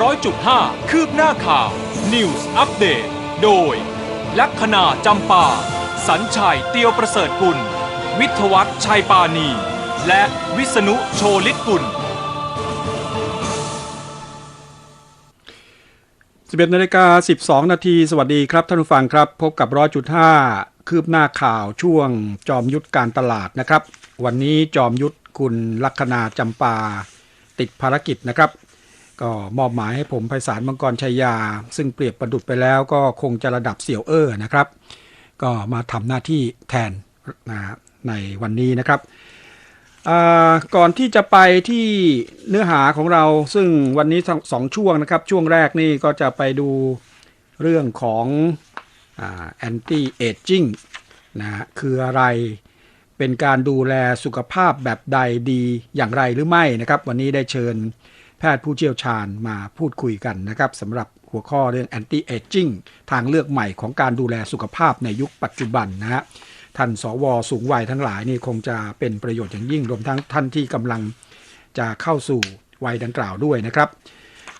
ร้อยจุดห้าคืบหน้าข่าว News อัปเดตโดย ลัคนาจำปา สัญชัยเตียวประเสริฐกุล วิทวัฒน์ชัยปานี และวิษณุโชลิตกุล11นาฬิกา12 นาที สวัสดีครับท่านผู้ฟังครับ พบกับร้อยจุดห้าคืบหน้าข่าวช่วงจอมยุทธการตลาดนะครับ วันนี้จอมยุทธคุณลัคนาจำปา ติดภารกิจนะครับ ก็มอบหมายให้ผมไพศาลมังกรชัยยา ซึ่งเปรียบประดุดไปแล้วก็คงจะระดับเสี่ยวเออร์นะครับ ก็มาทำหน้าที่แทนนะในวันนี้นะครับก่อนที่จะไปที่เนื้อหาของเราซึ่งวันนี้สองช่วงนะครับ ช่วงแรกนี่ก็จะไปดูเรื่องของแอนตี้เอจจิ้งนะคืออะไรเป็นการดูแลสุขภาพแบบใดดีอย่างไรหรือไม่นะครับ วันนี้ได้เชิญ พทย์ผู้เชี่ยวชาญมาพูดคุยกันนะครับสำหรับหัวข้อเรื่อง anti aging ทางเลือกใหม่ของการดูแลสุขภาพในยุคปัจจุบันนะฮะท่านสวสูงวัยทั้งหลายนี่คงจะเป็นประโยชน์อย่างยิ่งรวมทั้งท่านที่กำลังจะเข้าสู่วัยดังกล่าวด้วยนะครับ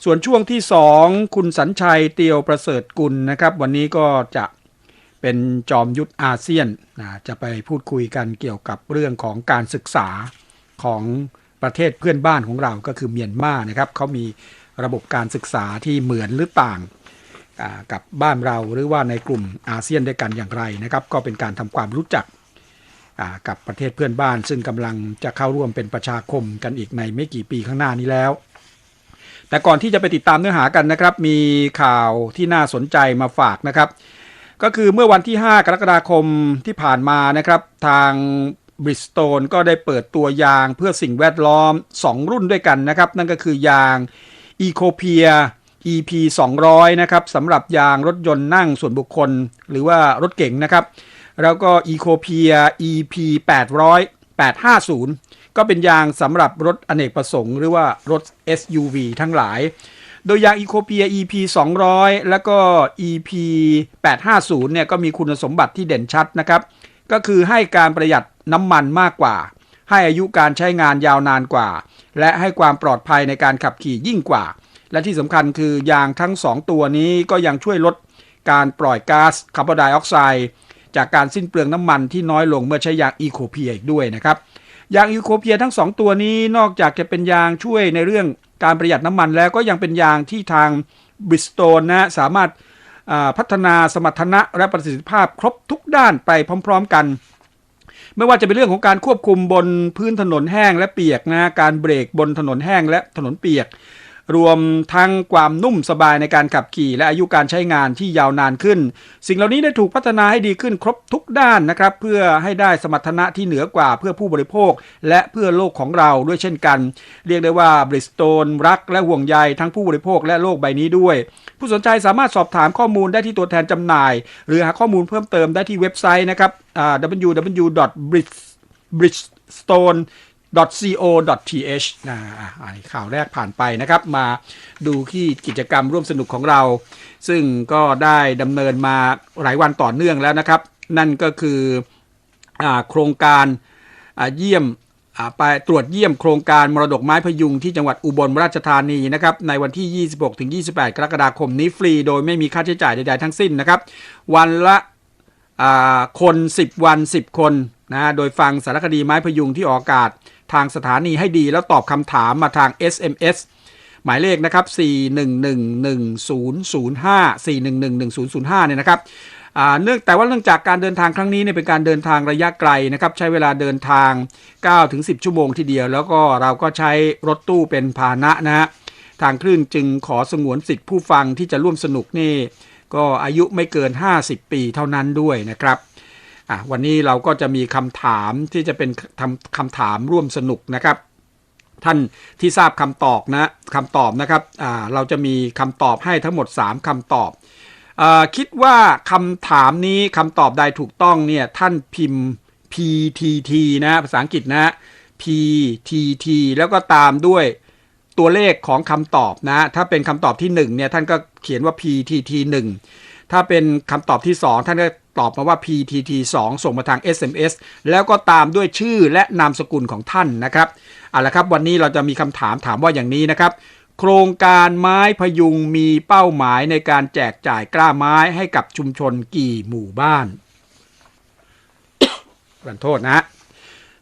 ส่วนช่วงที่ 2 คุณสัญชัยเตียวประเสริฐกุลนะครับ วันนี้ก็จะเป็นจอมยุทธอาเซียนนะจะไปพูดคุยกันเกี่ยวกับเรื่องของการศึกษาของ ประเทศเพื่อนบ้านของเราก็คือเมียนมานะครับเขามีระบบการศึกษาที่เหมือนหรือต่างกับบ้านเราหรือว่าในกลุ่มอาเซียนด้วยกันอย่างไรนะครับ ก็เป็นการทำความรู้จักกับประเทศเพื่อนบ้าน ซึ่งกำลังจะเข้าร่วมเป็นประชาคมกันอีกในไม่กี่ปีข้างหน้านี้แล้ว แต่ก่อนที่จะไปติดตามเนื้อหากันนะครับ มีข่าวที่น่าสนใจมาฝากนะครับ ก็คือเมื่อวันที่ 5 กรกฎาคมที่ผ่านมานะครับ ทาง บริสโตนก็ได้เปิดตัวยางเพื่อสิ่งแวดล้อม 2 รุ่นด้วยกันนะครับ นั่นก็คือยาง e c o p i a EP 200 นะครับสำหรับยางรถยนต์นั่งส่วนบุคคล หรือว่ารถเก๋งนะครับ แล้วก็ e c o p i a EP 800 850 ก็เป็นยางสำหรับรถอเนกประสงค์ หรือว่ารถ SUV ทั้งหลาย โดยยาง e c o p i a EP 200 แล้วก็ EP 850 เนี่ยก็มีคุณสมบัติที่เด่นชัดนะครับ ก็คือให้การประหยัด น้ำมันมากกว่า ให้อายุการใช้งานยาวนานกว่า และให้ความปลอดภัยในการขับขี่ยิ่งกว่า และที่สำคัญคือยางทั้ง 2 ตัวนี้ก็ยังช่วยลดการปล่อยก๊าซคาร์บอนไดออกไซด์จากการสิ้นเปลืองน้ำมันที่น้อยลงเมื่อใช้ยางอีโคเพียอีกด้วยนะครับยางอีโคเพียทั้ง 2 ตัวนี้นอกจากจะเป็นยางช่วยในเรื่องการประหยัดน้ำมันแล้วก็ยังเป็นยางที่ทางบริสโตนนะสามารถพัฒนาสมรรถนะและประสิทธิภาพครบทุกด้านไปพร้อม ๆ กัน ไม่ว่าจะเป็นเรื่องของการควบคุมบนพื้นถนนแห้งและเปียกนะการเบรกบนถนนแห้งและถนนเปียก รวมทั้งความนุ่มสบายในการขับขี่ และอายุการใช้งานที่ยาวนานขึ้น สิ่งเหล่านี้ได้ถูกพัฒนาให้ดีขึ้นครบทุกด้านนะครับ เพื่อให้ได้สมรรถนะที่เหนือกว่าเพื่อผู้บริโภค และเพื่อโลกของเราด้วยเช่นกัน เรียกได้ว่าบริสโตนรักและห่วงใยทั้งผู้บริโภคและโลกใบนี้ด้วย ผู้สนใจสามารถสอบถามข้อมูลได้ที่ตัวแทนจำหน่าย หรือหาข้อมูลเพิ่มเติมได้ที่เว็บไซต์นะครับ www.bridgestone co.th นะอะอันนี้ข่าวแรกผ่านไปนะครับ มาดูที่กิจกรรมร่วมสนุกของเรา ซึ่งก็ได้ดำเนินมาหลายวันต่อเนื่องแล้วนะครับ นั่นก็คืออโครงการเยี่ยมไปตรวจเยี่ยมโครงการมรดกไม้พยุงที่จังหวัดอุบลราชธานีนะครับในวันที่ 26-28 กรกฎาคมนี้ฟรี โดยไม่มีค่าใช้จ่ายใดๆทั้งสิ้นนะครับ วันละคน 10 วัน 10 คนนะโดยฟังสารคดีไม้พยุงที่ออกอากาศ ทางสถานีให้ดีแล้วตอบคำถามมาทาง SMS หมายเลขนะครับ 4111005 4111005 เนี่ยนะครับเนื่องแต่ว่าเนื่องจากการเดินทางครั้งนี้เนี่ยเป็นการเดินทางระยะไกลนะครับใช้เวลาเดินทาง 9-10 ชั่วโมงทีเดียว แล้วก็เราก็ใช้รถตู้เป็นพาหนะนะฮะทางคลื่นจึงขอสงวนสิทธิผู้ฟังที่จะร่วมสนุกนี่ ก็อายุไม่เกิน 50 ปีเท่านั้นด้วยนะครับ อะวันนี้เราก็จะมีคำถามที่จะเป็นคำคำถามร่วมสนุกนะครับ ท่านที่ทราบคำตอบนะคำตอบนะครับอ่าเราจะมีคำตอบให้ทั้งหมด 3คำตอบอคิดว่าคำถามนี้คำตอบใดถูกต้องเนี่ยท่านพิมพ์ PTT นะภาษาอังกฤษนะ PTT แล้วก็ตามด้วยตัวเลขของคำตอบนะ ถ้าเป็นคำตอบที่1เนี่ยท่านก็เขียนว่า PTT 1ถ้าเป็นคำตอบที่ 2 ท่านก็ ตอบมาว่า PTT 2 ส่งมาทาง SMS แล้วก็ตามด้วยชื่อและนามสกุลของท่านนะครับเอาละครับ วันนี้เราจะมีคำถามถามว่าอย่างนี้นะครับ โครงการไม้พยุงมีเป้าหมายในการแจกจ่ายกล้าไม้ให้กับชุมชนกี่หมู่บ้านขอโทษนะ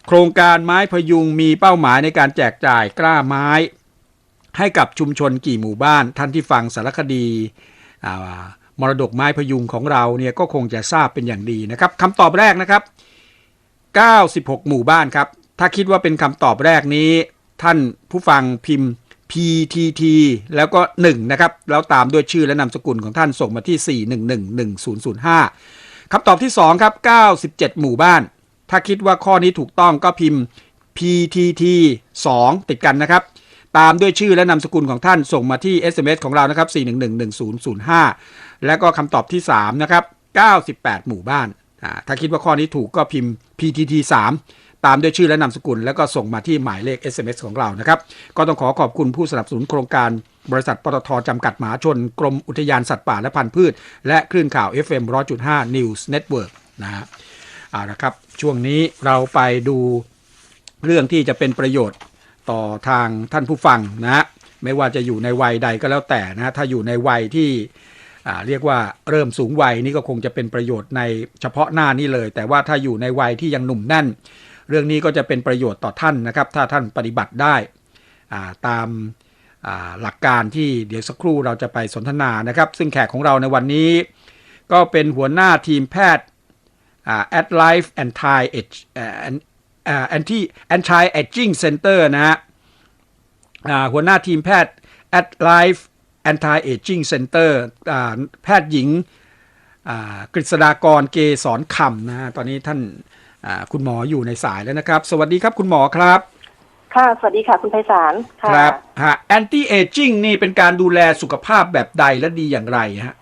โครงการไม้พยุงมีเป้าหมายในการแจกจ่ายกล้าไม้ ให้กับชุมชนกี่หมู่บ้าน ท่านที่ฟังสารคดีอ่า มรดกไม้พยุงของเราเนี่ยก็คงจะทราบเป็นอย่างดีนะครับคำตอบแรกนะครับ 96 หมู่บ้านครับ ถ้าคิดว่าเป็นคำตอบแรกนี้ ท่านผู้ฟังพิมพ์ PTT แล้วก็ 1 นะครับ แล้วตามด้วยชื่อและนามสกุลของท่านส่งมาที่ 4111005คำตอบที่ 2 ครับ 97 หมู่บ้าน ถ้าคิดว่าข้อนี้ถูกต้องก็พิมพ์ PTT 2 ติดกันนะครับ ตามด้วยชื่อและนามสกุลของท่านส่งมาที่ SMS ของเรานะครับ 4111005 และก็คำตอบที่ 3 นะครับ 98 หมู่บ้าน ถ้าคิดว่าข้อนี้ถูกก็พิมพ์ PTT 3 ตามด้วยชื่อและนามสกุล แล้วก็ส่งมาที่หมายเลข SMS ของเรานะครับ ก็ต้องขอขอบคุณผู้สนับสนุนโครงการบริษัทปตทจำกัดมหาชน กรมอุทยานสัตว์ป่าและพันธุ์พืช และคลื่นข่าว FM 100.5 News Network นะฮะเอาละครับ ช่วงนี้เราไปดูเรื่องที่จะเป็นประโยชน์ ต่อทางท่านผู้ฟังนะฮะไม่ว่าจะอยู่ในวัยใดก็แล้วแต่นะฮะถ้าอยู่ในวัยที่เรียกว่าเริ่มสูงวัยนี่ก็คงจะเป็นประโยชน์ในเฉพาะหน้านี้เลย แต่ว่าถ้าอยู่ในวัยที่ยังหนุ่มแน่น เรื่องนี้ก็จะเป็นประโยชน์ต่อท่านนะครับ ถ้าท่านปฏิบัติได้าตามาหลักการที่เดี๋ยวสักครู่เราจะไปสนทนานะครับ ซึ่งแขกของเราในวันนี้ ก็เป็นหัวหน้าทีมแพทย์อ่า at life anti age อ่า anti anti aging center นะฮะอ่าหัวหน้าทีมแพทย์ at life anti aging center อ่าแพทย์หญิงอ่ากฤษฎากรเกสอนคำนะฮะตอนนี้ท่านอ่าคุณหมออยู่ในสายแล้วนะครับ สวัสดีครับคุณหมอครับ ค่ะ สวัสดีค่ะ คุณไพศาลค่ะครับฮะ anti aging นี่เป็นการดูแลสุขภาพแบบใดและดีอย่างไรฮะ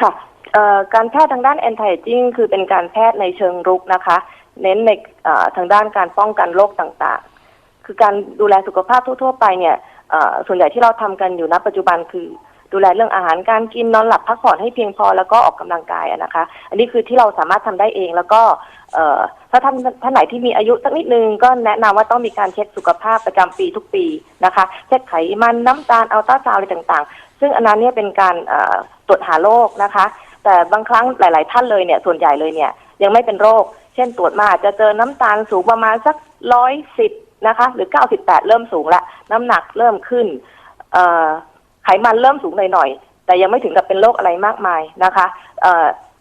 ค่ะเอ่อการแพทย์ทางด้าน anti aging คือเป็นการแพทย์ในเชิงรุกนะคะ เน้นในทางด้านการป้องกันโรคต่างๆ คือการดูแลสุขภาพทั่ว ๆ ไปเนี่ยส่วนใหญ่ที่เราทำกันอยู่ณปัจจุบันคือดูแลเรื่องอาหารการกินนอนหลับพักผ่อนให้เพียงพอแล้วก็ออกกำลังกายนะคะ อันนี้คือที่เราสามารถทำได้เองแล้วก็ถ้าท่านท่านไหนที่มีอายุสักนิดนึงก็แนะนำว่าต้องมีการเช็คสุขภาพประจำปีทุกปีนะคะ เช็คไขมันน้ำตาลอัลตราซาวอะไรต่างๆ ซึ่งอันนั้นเนี่ยเป็นการตรวจหาโรคนะคะ แต่บางครั้งหลาย ๆ ท่านเลยเนี่ยส่วนใหญ่เลยเนี่ยยังไม่เป็นโรค เช่นตรวจมาอาจจะเจอน้ำตาลสูงประมาณสักร้อยสิบนะคะ หรือเก้าสิบแปดเริ่มสูงละน้ำหนักเริ่มขึ้นไขมันเริ่มสูงหน่อยๆแต่ยังไม่ถึงกับเป็นโรคอะไรมากมายนะคะ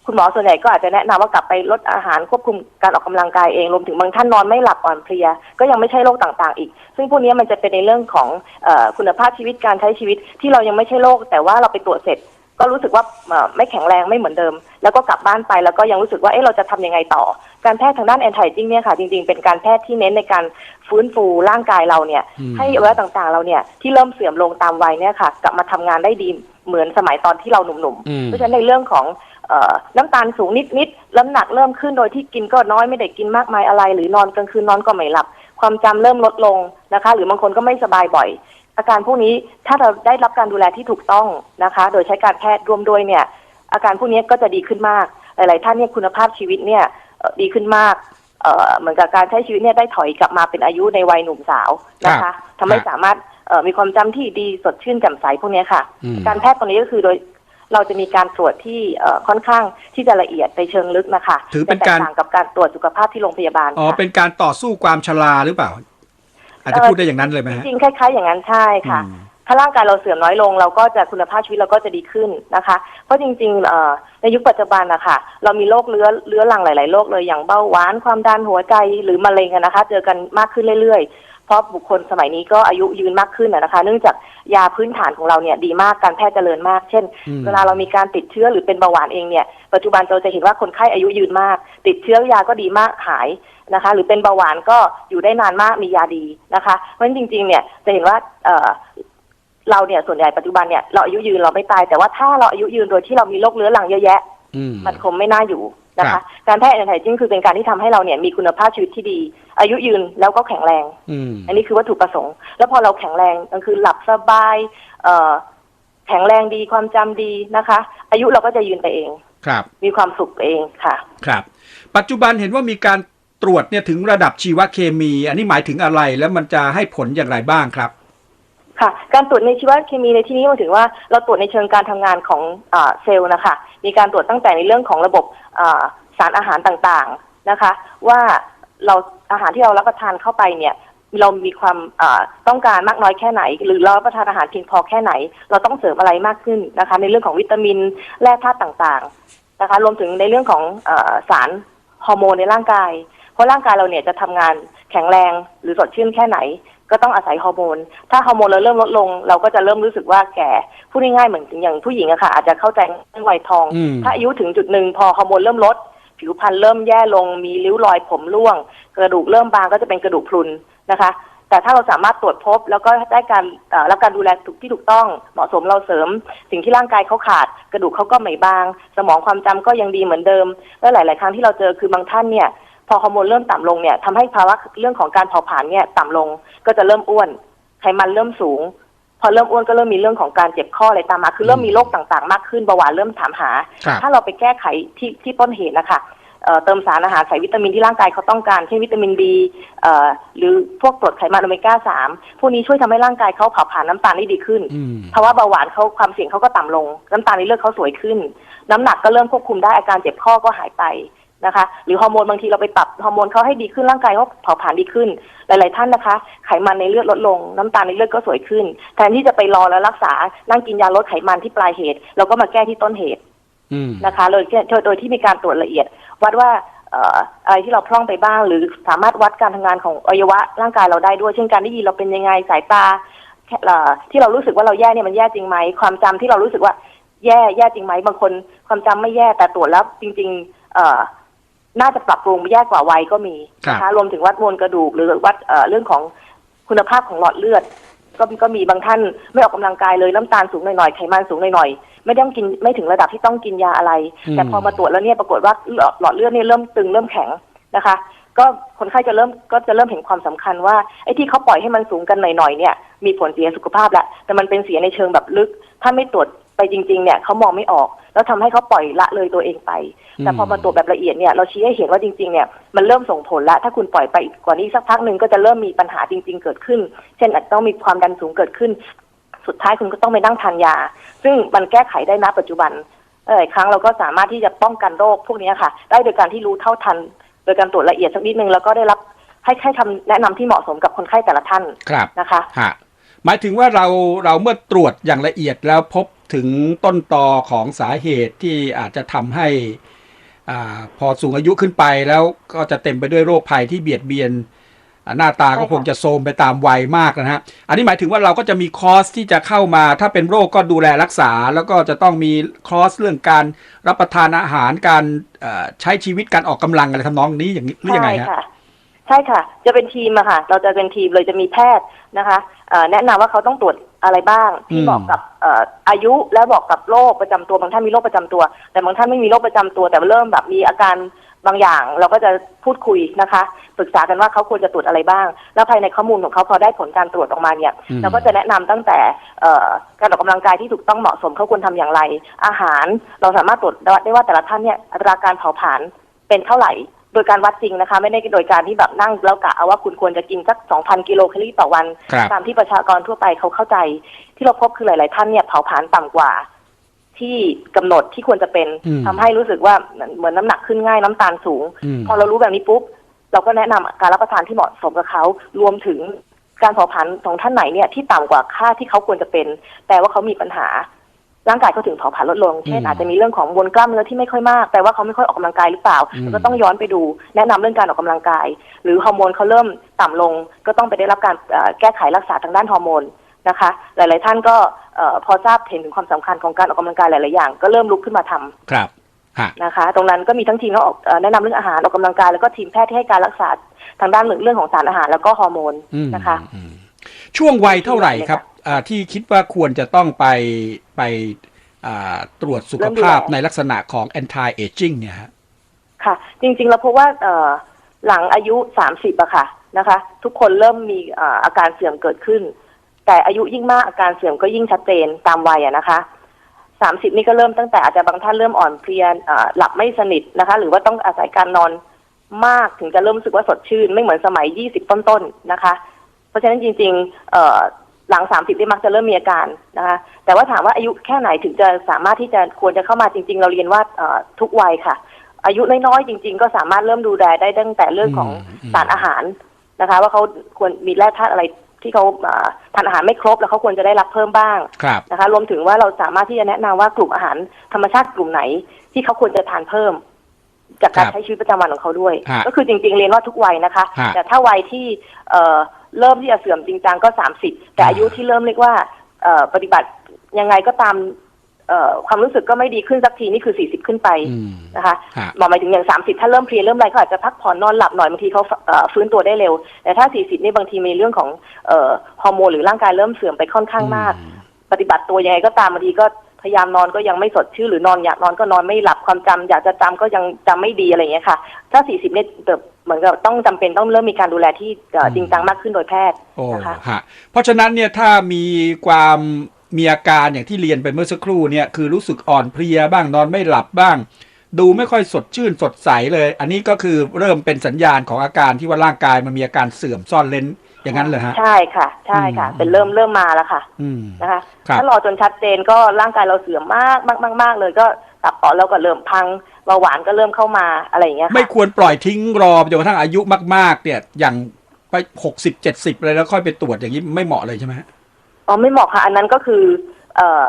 คุณหมอส่วนใหญ่ก็อาจจะแนะนำว่ากลับไปลดอาหารควบคุมการออกกำลังกายเองรวมถึงบางท่านนอนไม่หลับอ่อนเพลีย ก็ยังไม่ใช่โรคต่างๆ อีก ซึ่งพวกนี้มันจะเป็นในเรื่องของอคุณภาพชีวิตการใช้ชีวิตที่เรายังไม่ใช่โรคแต่ว่าเราไปตรวจเสร็จ ก็รู้สึกว่าเอ่อไม่แข็งแรงไม่เหมือนเดิม แล้วก็กลับบ้านไปแล้วก็ยังรู้สึกว่าเอ๊ะเราจะทำยังไงต่อ การแพทย์ทางด้านแอนไทจิ้งเนี่ยค่ะจริงๆ เป็นการแพทย์ที่เน้นในการฟื้นฟูร่างกายเราเนี่ยอืมให้อวัยวะต่างๆเราเนี่ยที่เริ่มเสื่อมลงตามวัยเนี่ยค่ะ กลับมาทำงานได้ดีเหมือนสมัยตอนที่เราหนุ่มอืมๆเพราะฉะนั้นในเรื่องของเอ่อน้ำตาลสูงนิดๆน้ำหนักเริ่มขึ้นโดยที่กินก็น้อยไม่ได้กินมากมายอะไร หรือนอนกลางคืนนอนก็ไม่หลับ ความจำเริ่มลดลงนะคะ หรือบางคนก็ไม่สบายบ่อย อาการพวกนี้ถ้าเราได้รับการดูแลที่ถูกต้องนะคะ โดยใช้การแพทย์ร่วมด้วยเนี่ย อาการพวกนี้ก็จะดีขึ้นมาก หลาย ๆ ท่านเนี่ยคุณภาพชีวิตเนี่ยเอ่อดีขึ้นมากเอ่อเหมือนกับการใช้ชีวิตเนี่ยได้ถอยกลับมาเป็นอายุในวัยหนุ่มสาวนะครัคะบทำให้ครับสามารถเอ่อมีความจำที่ดีสดชื่นแจ่มใสพวกเนี้ยค่ะอืมการแพทย์ตรงนี้ก็คือโดยเราจะมีการตรวจที่เอ่อค่อนข้างที่จะละเอียดในเชิงลึกนะคะ ถือเป็นการจะแตต่างกับการตรวจสุขภาพที่โรงพยาบาลอ๋อค่ะเป็นการต่อสู้ความชราหรือเปล่า อาจจะพูดได้อย่างนั้นเลยไหมฮะจริงๆคล้ายๆอย่างนั้นใช่ค่ะ อืม ถ้าร่างกายเราเสื่อมน้อยลงเราก็จะคุณภาพชีวิตเราก็จะดีขึ้นนะคะ เพราะจริงๆเอ่อในยุคปัจจุบันนะคะเรามีโรคเรื้อเรื้อรังหลาย ๆ โรคเลยอย่างเบาหวานความดันหัวใจหรือมะเร็งอะนะคะ เจอกันมากขึ้นเรื่อยๆ เพราะบุคคลสมัยนี้ก็อายุยืนมากขึ้นอะนะคะ เนื่องจากยาพื้นฐานของเราเนี่ยดีมากการแพทย์เจริญมาก เช่นอืมเวลาเรามีการติดเชื้อหรือเป็นเบาหวานเองเนี่ยปัจจุบันเราจะเห็นว่าคนไข้อายุยืนมาก ติดเชื้อยาก็ดีมากหายนะคะ หรือเป็นเบาหวานก็อยู่ได้นานมากมียาดีนะคะเพราะฉะนั้นจริง ๆ เนี่ยจะเห็นว่าเอ่อเราเนี่ยส่วนใหญ่ปัจจุบันเนี่ยเราอายุยืนเราไม่ตายแต่ว่าถ้าเราอายุยืนโดยที่เรามีโรคเรื้อรังเยอะแยะอืมมันคงไม่น่าอยู่ นะครัคะบการแพทย์แอนไทจิ้งคือเป็นการที่ทำให้เราเนี่ยมีคุณภาพชีวิตที่ดี อายุยืนแล้วก็แข็งแรงอืมอันนี้คือวัตถุประสงค์ แล้วพอเราแข็งแรงก็คือหลับสบายเอ่อแข็งแรงดีความจำดีนะคะ อายุเราก็จะยืนไปเองครับ มีความสุขไปเองค่ะ ครับ ปัจจุบันเห็นว่ามีการตรวจเนี่ยถึงระดับชีวเคมี อันนี้หมายถึงอะไรแล้วมันจะให้ผลอย่างไรบ้างครับ ค่ะ การตรวจในชีวเคมีในที่นี้หมายถึงว่าเราตรวจในเชิงการทำงานของอเซลล์นะคะ มีการตรวจตั้งแต่ในเรื่องของระบบสารอาหารต่างๆนะคะ ว่าเราอาหารที่เรารับประทานเข้าไปเนี่ยเรามีความต้องการมากน้อยแค่ไหน หรือเรารับประทานอาหารเพียงพอแค่ไหน เราต้องเสริมอะไรมากขึ้นนะคะ ในเรื่องของวิตามินแร่ธาตุต่างๆนะคะ รวมถึงในเรื่องของอสารฮอร์โมนในร่างกาย เพราะร่างกายเราเนี่ยจะทำงานแข็งแรงหรือสดชื่นแค่ไหน ก็ต้องอาศัยฮอร์โมน ถ้าฮอร์โมนเราเริ่มลดลง เราก็จะเริ่มรู้สึกว่าแก่ พูดง่ายๆเหมือนอย่างผู้หญิงอะค่ะ อาจจะเข้าใจเรื่องวัยทองอืมถ้าอายุถึงจุดหนึ่งพอฮอร์โมนเริ่มลด ผิวพรรณเริ่มแย่ลง มีริ้วรอยผมร่วง กระดูกเริ่มบางก็จะเป็นกระดูกพรุนนะคะ แต่ถ้าเราสามารถตรวจพบ แล้วก็ได้การเอ่อรับการดูแลถูกที่ถูกต้องเหมาะสมเราเสริม สิ่งที่ร่างกายเขาขาด กระดูกเขาก็ไม่บาง สมองความจำก็ยังดีเหมือนเดิม และหลาย ๆ ครั้งที่เราเจอคือบางท่านเนี่ยพอฮอร์โมนเริ่มต่ำลงเนี่ยทำให้ภาวะเรื่องของการเผาผลาญเนี่ยต่ำลง ก็จะเริ่มอ้วน ไขมันเริ่มสูง พอเริ่มอ้วนก็เริ่มมีเรื่องของการเจ็บข้ออะไรตามมา คือเริ่มมีโรคต่างๆ มากขึ้นเบาหวานเริ่มถามหา ครับถ้าเราไปแก้ไขที่ที่ต้นเหตุนะคะเอ่อเติมสารอาหารใส่วิตามินที่ร่างกายเขาต้องการเช่นวิตามินบีเอ่อหรือพวกกรดไขมันโอเมก้าสามพวกนี้ช่วยทำให้ร่างกายเขาเผาผลาญน้ำตาลได้ดีขึ้น อืม ภาวะเบาหวานเขาความเสี่ยงเขาก็ต่ำลง น้ำตาลในเลือดเขาสวยขึ้น น้ำหนักก็เริ่มควบคุมได้อาการเจ็บข้อก็หายไป นะคะ หรือฮอร์โมนบางทีเราไปปรับฮอร์โมนเขาให้ดีขึ้นร่างกายเขาเผาผลาญดีขึ้น หลาย ๆ ท่านนะคะ ไขมันในเลือดลดลง น้ำตาลในเลือดก็สวยขึ้น แทนที่จะไปรอแล้วรักษานั่งกินยาลดไขมันที่ปลายเหตุเราก็มาแก้ที่ต้นเหตุอืมนะคะโดยโดยที่มีการตรวจละเอียด วัดว่าเอ่ออะไรที่เราพร่องไปบ้าง หรือสามารถวัดการทำงานของอวัยวะร่างกายเราได้ด้วย เช่นการได้ยินเราเป็นยังไงสายตาแค่เอ่อที่เรารู้สึกว่าเราแย่เนี่ยมันแย่จริงไหมความจำที่เรารู้สึกว่าแย่แย่จริงไหมบางคนความจำไม่แย่แต่ตรวจแล้วจริงๆเอ่อ น่าจะปรับปรุงแย่กว่าวัยก็มีนะครัคะบรวมถึงวัดมวลกระดูก หรือวัดเอ่อเรื่องของคุณภาพของหลอดเลือด ก็ก็มีบางท่านไม่ออกกำลังกายเลยน้ำตาลสูงหน่อยๆไขมันสูงหน่อยๆไม่ต้องกินไม่ถึงระดับที่ต้องกินยาอะไรอืมแต่พอมาตรวจแล้วเนี่ยปรากฏว่าหลอดหลอดเลือดเนี่ยเริ่มตึงเริ่มแข็งนะคะ ก็คนไข้จะเริ่มก็จะเริ่มเห็นความสำคัญว่าไอ้ที่เขาปล่อยให้มันสูงกันหน่อยๆเนี่ย มีผลเสียสุขภาพแหละแต่มันเป็นเสียในเชิงแบบลึก ถ้าไม่ตรวจไปจริง ๆ เนี่ยเขามองไม่ออก แล้วทำให้เขาปล่อยละเลยตัวเองไป แต่พอมาตรวจแบบละเอียดเนี่ยเราชี้ให้เห็นว่าจริงๆเนี่ยมันเริ่มส่งผลแล้วถ้าคุณปล่อยไปอีกกว่านี้สักพักหนึ่งก็จะเริ่มมีปัญหาจริง ๆ เกิดขึ้น เช่นอาจจะต้องมีความดันสูงเกิดขึ้น สุดท้ายคุณก็ต้องไปนั่งทานยา ซึ่งมันแก้ไขได้ณปัจจุบันหลายครั้งเราก็สามารถที่จะป้องกันโรคพวกนี้ค่ะ ได้โดยการที่รู้เท่าทัน โดยการตรวจละเอียดสักนิดนึงแล้วก็ได้รับให้ให้คำแนะนำที่เหมาะสมกับคนไข้แต่ละท่านครับนะคะฮะหมายถึงว่าเราเราเมื่อตรวจอย่างละเอียดแล้วพบ ถึงต้นตอของสาเหตุที่อาจจะทำให้อพอสูงอายุขึ้นไปแล้วก็จะเต็มไปด้วยโรคภัยที่เบียดเบียน หน้าตาก็คงจะโทรมไปตามวัยมากนะฮะ อันนี้หมายถึงว่าเราก็จะมีคอสที่จะเข้ามา ถ้าเป็นโรคก็ดูแลรักษา แล้วก็จะต้องมีคอสเรื่องการรับประทานอาหารการใช้ชีวิตการออกกำลังอะไรทำนองนี้อย่างนี้หรือยังไงฮะใช่ค่ะใช่ค่ะ จะเป็นทีมอะค่ะ เราจะเป็นทีมเลยจะมีแพทย์นะคะแนะนำว่าเขาต้องตรวจ อะไรบ้างที่อืมบอกกับเอ่ออายุและบอกกับโรคประจำตัวบางท่านมีโรคประจำตัว แต่บางท่านไม่มีโรคประจำตัว แต่เริ่มแบบมีอาการบางอย่างเราก็จะพูดคุยนะคะปรึกษากันว่าเขาควรจะตรวจอะไรบ้าง แล้วภายในข้อมูลของเขาพอได้ผลการตรวจออกมาเนี่ยอืมเราก็จะแนะนำตั้งแต่เอ่อการออกกำลังกายที่ถูกต้องเหมาะสมเขาควรทำอย่างไร อาหารเราสามารถตรวจได้ว่าแต่ละท่านเนี่ยอัตราการเผาผลาญเป็นเท่าไหร่ โดยการวัดจริงนะคะ ไม่ได้โดยการที่แบบนั่งแล้วกะเอาว่าคุณควรจะกินสัก 2,000 กิโลแคลอรี่ต่อวัน ครับตามที่ประชากรทั่วไปเขาเข้าใจ ที่เราพบคือหลาย ๆ ท่านเนี่ยเผาผลาญต่ำกว่า ที่กำหนดที่ควรจะเป็นอืมทำให้รู้สึกว่าเหมือนเหมือนน้ำหนักขึ้นง่ายน้ำตาลสูง อืม พอเรารู้แบบนี้ปุ๊บ เราก็แนะนำการรับประทานที่เหมาะสมกับเขารวมถึงการเผาผลาญของท่านไหนเนี่ยที่ต่ำกว่าค่าที่เขาควรจะเป็นแต่ว่าเขามีปัญหา ร่างกายเขาถึงเผาผลาญลดลง เช่นอืมอาจจะมีเรื่องของมวลกล้ามเนื้อที่ไม่ค่อยมากแต่ว่าเขาไม่ค่อยออกกำลังกายหรือเปล่าอืมก็ต้องย้อนไปดูแนะนำเรื่องการออกกำลังกาย หรือฮอร์โมนเขาเริ่มต่ำลง ก็ต้องไปได้รับการเอ่อแก้ไขรักษาทางด้านฮอร์โมนนะคะ หลาย ๆ ท่านก็เอ่อพอทราบเห็นถึงความสำคัญของการออกกำลังกายหลาย ๆ อย่าง ก็เริ่มลุกขึ้นมาทำครับฮะนะคะ ตรงนั้นก็มีทั้งทีมออกเอ่อแนะนำเรื่องอาหารออกกำลังกายแล้วก็ทีมแพทย์ที่ให้การรักษาทางด้านเรื่องของสารอาหารแล้วก็ฮอร์โมนอืมนะคะอืมช่วงวัยเท่าไหร่ครับอ่า ที่คิดว่าควรจะต้องไปไปอ่าตรวจสุขภาพเริ่มดูแลในลักษณะของ anti aging เนี่ยฮะค่ะ จริงๆเราพบว่าเอ่อหลังอายุสามสิบอะค่ะนะคะ ทุกคนเริ่มมีเอ่ออาการเสื่อมเกิดขึ้น แต่อายุยิ่งมากอาการเสื่อมก็ยิ่งชัดเจนตามวัยอะนะคะสามสิบนี่ก็เริ่มตั้งแต่อาจจะบางท่านเริ่มอ่อนเพลียเอ่อหลับไม่สนิทนะคะ หรือว่าต้องอาศัยการนอนมากถึงจะเริ่มรู้สึกว่าสดชื่น ไม่เหมือนสมัยยี่สิบต้นๆนะคะ เพราะฉะนั้นจริง ๆ เอ่อหลัง30ได้มักจะเริ่มมีอาการนะคะ แต่ว่าถามว่าอายุแค่ไหนถึงจะสามารถที่จะควรจะเข้ามาจริง ๆ เราเรียนว่าเอ่อทุกวัยค่ะ อายุน้อยๆจริง ๆ ก็สามารถเริ่มดูแลได้ตั้งแต่เรื่องของอืมสารอาหารนะคะ ว่าเขาควรมีแร่ธาตุอะไรที่เขาเอ่อทานอาหารไม่ครบแล้วเขาควรจะได้รับเพิ่มบ้างครับนะคะ รวมถึงว่าเราสามารถที่จะแนะนำว่ากลุ่มอาหารธรรมชาติกลุ่มไหน ที่เขาควรจะทานเพิ่ม จากการครับใช้ชีวิตประจำวันของเขาด้วยฮะก็คือจริง ๆ เรียนว่าทุกวัยนะคะฮะแต่ถ้าวัยที่เอ่อ เริ่มที่จะเสื่อมจริงจังก็สามสิบแต่อ่าอายุที่เริ่มเรียกว่าเอ่อปฏิบัติยังไงก็ตามเอ่อความรู้สึกก็ไม่ดีขึ้นสักทีนี่คือสี่สิบขึ้นไปอืมนะคะฮะหมอหมายถึงอย่างสามสิบถ้าเริ่มเพลียเริ่มอะไรก็อาจจะพักผ่อนนอนหลับหน่อยบางทีเขาเอ่อฟื้นตัวได้เร็ว แต่ถ้าสี่สิบนี่บางทีมีเรื่องของเอ่อฮอร์โมนหรือร่างกายเริ่มเสื่อมไปค่อนข้างมากอืมปฏิบัติตัวยังไงก็ตามบางทีก็ พยายามนอนก็ยังไม่สดชื่นหรือนอนอยากนอนก็นอนไม่หลับความจำอยากจะจำก็ยังจำไม่ดีอะไรอย่างเงี้ยค่ะ ถ้า40เนี่ยแบบเหมือนกับต้องจำเป็นต้องเริ่มมีการดูแลที่จริงจังมากขึ้นโดยแพทย์นะคะฮะเพราะฉะนั้นเนี่ยถ้ามีความมีอาการอย่างที่เรียนไปเมื่อสักครู่เนี่ยคือรู้สึกอ่อนเพลียบ้างนอนไม่หลับบ้าง ดูไม่ค่อยสดชื่นสดใสเลย อันนี้ก็คือเริ่มเป็นสัญญาณของอาการที่ว่าร่างกายมันมีอาการเสื่อมซ่อนเลน อย่างนั้นเลยฮะ ใช่ค่ะ ใช่ค่ะ อืม เป็นเริ่มเริ่มมาแล้วค่ะอืม นะคะ ครับ ถ้ารอจนชัดเจนก็ร่างกายเราเสื่อมมากมากมากมากเลยก็ตับอ่อนเราก็เริ่มพังเบาหวานก็เริ่มเข้ามาอะไรอย่างเงี้ยค่ะไม่ควรปล่อยทิ้งรอไปจนกระทั่งอายุมาก ๆ เนี่ย อย่างไปหกสิบเจ็ดสิบเลยแล้วค่อยไปตรวจอย่างนี้ไม่เหมาะเลยใช่ไหมฮะ อ๋อไม่เหมาะค่ะ อันนั้นก็คือ เอ่อ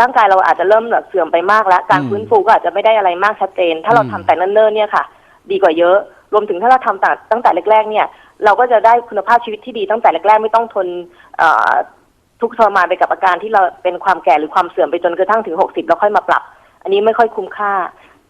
ร่างกายเราอาจจะเริ่มแบบเสื่อมไปมากแล้ว การอืมฟื้นฟูก็อาจจะไม่ได้อะไรมากชัดเจน ถ้าเราอืม ทำแต่เนิ่นๆเนี่ยค่ะ ดีกว่าเยอะ รวมถึงถ้าเราทำตั้งตั้งแต่แรกๆเนี่ย เราก็จะได้คุณภาพชีวิตที่ดีตั้งแต่แรกๆ ไม่ต้องทนเอ่อทุกข์ทรมานไปกับอาการที่เราเป็นความแก่หรือความเสื่อมไปจนกระทั่งถึงหกสิบแล้วค่อยมาปรับ อันนี้ไม่ค่อยคุ้มค่า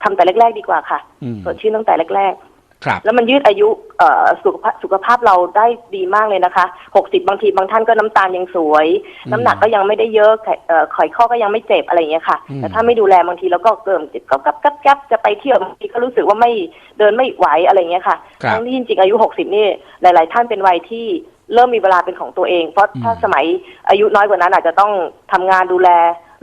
ทำแต่แรกๆ ดีกว่าค่ะอืมสดชื่นตั้งแต่แรกๆ ครับแล้วมันยืดอายุเอ่อสุขภาพสุขภาพเราได้ดีมากเลยนะคะหกสิบบางทีบางท่านก็น้ำตาลยังสวยอืมน้ำหนักก็ยังไม่ได้เยอะไขเอ่อไขข้อก็ยังไม่เจ็บอะไรอย่างเงี้ยค่ะอืมแต่ถ้าไม่ดูแลบางทีเราก็เกิดเจ็บก็กับกับกับจะไปเที่ยวบางทีก็รู้สึกว่าไม่เดินไม่ไหวอะไรอย่างเงี้ยค่ะครับทั้งที่จริงๆอายุหกสิบนี่หลาย ๆ ท่านเป็นวัยที่เริ่มมีเวลาเป็นของตัวเอง เพราะถ้าอืมสมัยอายุน้อยกว่านั้นอาจจะต้องทำงานดูแล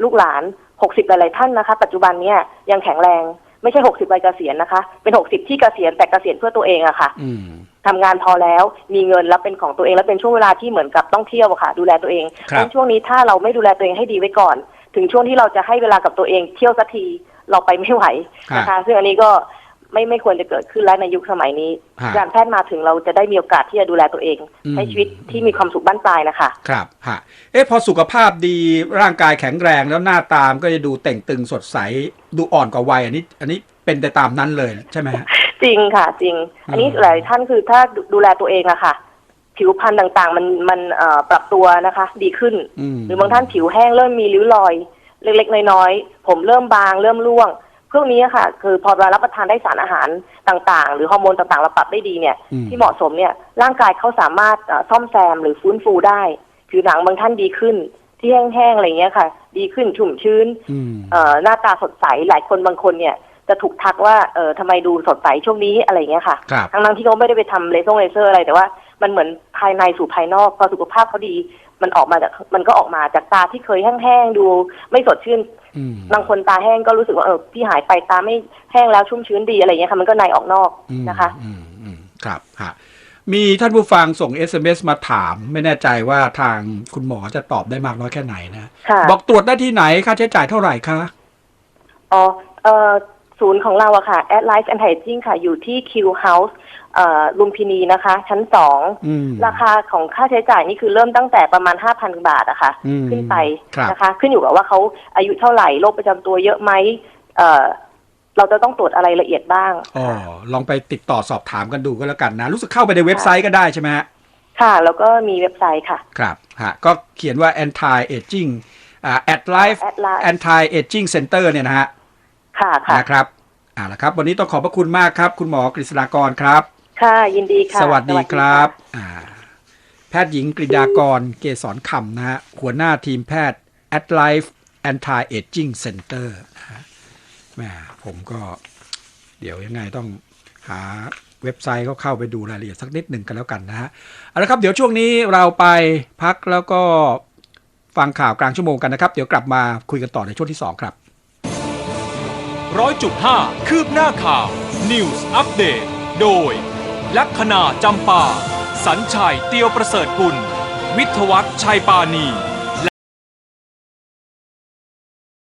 ลูกหลานหกสิบหลายๆท่านนะคะ ปัจจุบันเนี่ยยังแข็งแรง ไม่ใช่หกสิบวัยเกษียณนะคะ เป็นหกสิบที่เกษียณแต่เกษียณเพื่อตัวเองอะค่ะอืมทำงานพอแล้วมีเงินแล้วเป็นของตัวเองแล้วเป็นช่วงเวลาที่เหมือนกับต้องเที่ยวอะค่ะ ดูแลตัวเองครับงั้นช่วงนี้ถ้าเราไม่ดูแลตัวเองให้ดีไว้ก่อน ถึงช่วงที่เราจะให้เวลากับตัวเองเที่ยวสักทีเราไปไม่ไหวนะคะซึ่งอันนี้ก็ ไม่ไม่ควรจะเกิดขึ้นแล้วในยุคสมัยนี้ ฮะการแพทย์มาถึงเราจะได้มีโอกาสที่จะดูแลตัวเองอืม ใช้ชีวิตที่มีความสุขบ้านปลายนะคะ ครับฮะเอ๊ะพอสุขภาพดีร่างกายแข็งแรงแล้วหน้าตามก็จะดูเต่งตึงสดใส ดูอ่อนกว่าวัยอันนี้ อันนี้เป็นไปตามนั้นเลยใช่ไหมฮะ จริงค่ะ จริง อันนี้อืม หลายท่านคือถ้าดูดูแลตัวเองอะค่ะ ผิวพรรณต่างๆ มันมันเอ่อปรับตัวนะคะ ดีขึ้นอืมหรือบางท่านผิวแห้งเริ่มมีริ้วรอย เล็กๆ น้อยๆ ผมเริ่มบางเริ่มร่วง พวกนี้อะค่ะ คือพอเรารับประทานได้สารอาหารต่างๆ หรือฮอร์โมนต่างๆ เราปรับได้ดีเนี่ย อืม ที่เหมาะสมเนี่ยร่างกายเขาสามารถเอ่อซ่อมแซมหรือฟื้นฟูได้ ผิวหนังบางท่านดีขึ้น ที่แห้งๆอะไรอย่างเงี้ยค่ะ ดีขึ้นชุ่มชื้น อืม เอ่อหน้าตาสดใสหลายคนบางคนเนี่ย จะถูกทักว่าเออทำไมดูสดใสช่วงนี้อะไรอย่างเงี้ยค่ะครับทั้งนั้นที่เขาไม่ได้ไปทำเลเซอร์เลเซอร์อะไรแต่ว่ามันเหมือนภายในสู่ภายนอกพอสุขภาพเขาดี มันออกมาจากมันก็ออกมาจากตาที่เคยแห้งๆดู ไม่สดชื่นอืม บางคนตาแห้งก็รู้สึกว่าเออพี่หายไปตาไม่แห้งแล้วชุ่มชื้นดีอะไรอย่างเงี้ยค่ะมันก็ในออกนอกอืมนะคะอืมอืมครับฮะมีท่านผู้ฟังส่ง SMS มาถาม ไม่แน่ใจว่าทางคุณหมอจะตอบได้มากน้อยแค่ไหนนะค่ะบอกตรวจได้ที่ไหนค่าใช้จ่ายเท่าไหร่คะ อ๋อเอ่อศูนย์ของเราอะค่ะ At Life Anti Aging ค่ะ อยู่ที่ Q House เอ่อ ลุมพินีนะคะ ชั้นสองอืมราคาของค่าใช้จ่ายนี่คือเริ่มตั้งแต่ประมาณ5,000บาทอะค่ะอืมขึ้นไปครับนะคะ ขึ้นอยู่กับว่าเขาอายุเท่าไหร่โรคประจำตัวเยอะไหมเอ่อเราจะต้องตรวจอะไรละเอียดบ้างอ๋อลองไปติดต่อสอบถามกันดูก็แล้วกันนะ รู้สึกเข้าไปในเว็บไซต์ก็ได้ใช่ไหมฮะค่ะ แล้วก็มีเว็บไซต์ค่ะ ครับฮะก็เขียนว่า anti aging อ่า at life At Life anti aging center เนี่ยนะฮะค่ะค่ะนะครับเอ่าละครับ วันนี้ต้องขอบพระคุณมากครับ คุณหมอกฤษฎากรครับ ค่ะยินดีค่ะ สวัสดีครับะอ่าแพทย์หญิงกฤษฎากรเกษรคำนะฮะหัวหน้าทีมแพทย์ at life anti aging center นะฮะแหม่ผมก็เดี๋ยวยังไงต้องหาเว็บไซต์เขาเข้าไปดูรายละเอียดสักนิดหนึ่งกันแล้วกันนะฮะเอาละครับเดี๋ยวช่วงนี้เราไปพักแล้วก็ฟังข่าวกลางชั่วโมงกันนะครับ เดี๋ยวกลับมาคุยกันต่อในช่วงที่ 2 ครับร้อยจุดห้าคืบหน้าข่าว News อัปเดตโดย ลัคนาจำปาสัญชัยเตียวประเสริฐกุล วิทวัตชัยปานี